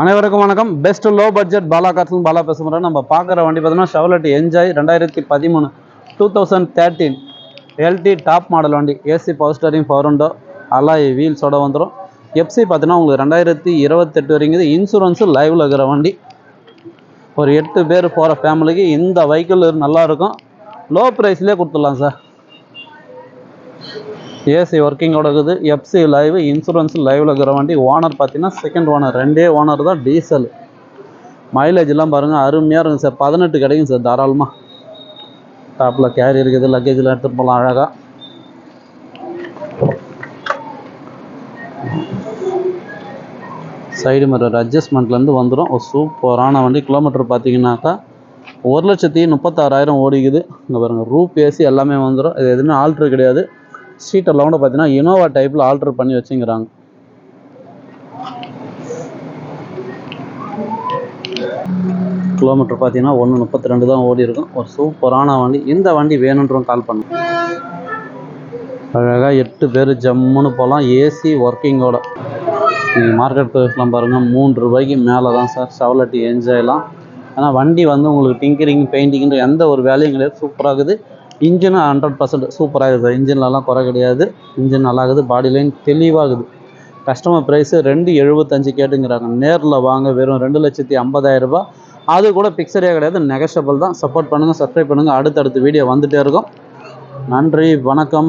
அனைவருக்கும் வணக்கம். Best low budget Bala கார்ஸ்னு பாலா பேசுகிறேன் நம்ம பார்க்குற வண்டி பார்த்தீங்கன்னா ஷவலட் என்ஜாய் ரெண்டாயிரத்தி பதிமூணு two thousand thirteen LT top model வண்டி. AC power steering power window alloy வீல்ஸோட வந்துடும் எஃப்சி பார்த்தீங்கன்னா உங்களுக்கு ரெண்டாயிரத்தி இருபத்தெட்டு வரைக்கும் இன்சூரன்ஸு லைவில் இருக்கிற வண்டி. ஒரு எட்டு பேர் போகிற ஃபேமிலிக்கு இந்த வெஹிக்கிள் நல்லாயிருக்கும் லோ ப்ரைஸ்லேயே கொடுத்துடலாம் சார். ஏசி ஒர்க்கிங்கோட இருக்குது. எஃப்சி லைவ் இன்சூரன்ஸ் லைவில் இருக்கிற வண்டி ஓனர் பார்த்தீங்கன்னா செகண்ட் ஓனர் ரெண்டே ஓனர் தான் டீசல் மைலேஜ்லாம் பாருங்கள் அருமையாக இருக்கும் சார். பதினெட்டு கிடைக்கும் சார் தாராளமாக டாப்பில் கேரி இருக்குது லக்கேஜில் எடுத்துகிட்டு போகலாம் அழகாக சைடு மிரர் அட்ஜஸ்ட்மெண்ட்லேருந்து வந்துடும் ஒரு சூப்பரான வண்டி. கிலோமீட்டர் பார்த்தீங்கன்னாக்கா ஒரு லட்சத்தி முப்பத்தாறாயிரம் ஓடிக்குது. இங்கே பாருங்கள் ரூப் ஏசி எல்லாமே வந்துடும் இது எதுவுமே ஆல்ட்ரு கிடையாது. சீட்டெல்லாம் கூட பார்த்தீங்கன்னா இனோவா டைப்பில் ஆல்ட்ரு பண்ணி வச்சுங்கிறாங்க. கிலோமீட்டர் பார்த்தீங்கன்னா ஒன்று முப்பத்தி ரெண்டு தான் ஓடி இருக்கும். ஒரு சூப்பரான வண்டி. இந்த வண்டி வேணுன்றவங்க கால் பண்ணுங்க. அழகாக எட்டு பேர் ஜம்முன்னு போகலாம் ஏசி ஒர்க்கிங்கோட நீங்கள் மார்க்கெட் ப்ரைஸ்லாம் பாருங்கள் மூன்று ரூபாய்க்கு மேலே தான் சார். செவலட்டி என்ஜாய்லாம் ஆனால் வண்டி வந்து உங்களுக்கு டிங்கரிங் பெயிண்டிங்ன்ற எந்த ஒரு வேலையும் கிடையாது. சூப்பராக இருக்குது. இன்ஜினும் ஹண்ட்ரட் பர்சன்ட் சூப்பராக இருக்குது இன்ஜின்லலாம் குறை கிடையாது. இன்ஜின் நல்லாகுது பாடி லைன் தெளிவாகுது. கஸ்டமர் ப்ரைஸு ரெண்டு எழுபத்தஞ்சு கேட்டுங்கிறாங்க. நேரில் வாங்க வெறும் ரெண்டு லட்சத்தி ஐம்பதாயிரரூபா அது கூட பிக்சரே கிடையாது. நெகஷபிள் தான். சப்போர்ட் பண்ணுங்கள் சப்ஸ்கிரைப் பண்ணுங்கள் அடுத்தடுத்த வீடியோ வந்துகிட்டே இருக்கும். நன்றி வணக்கம்.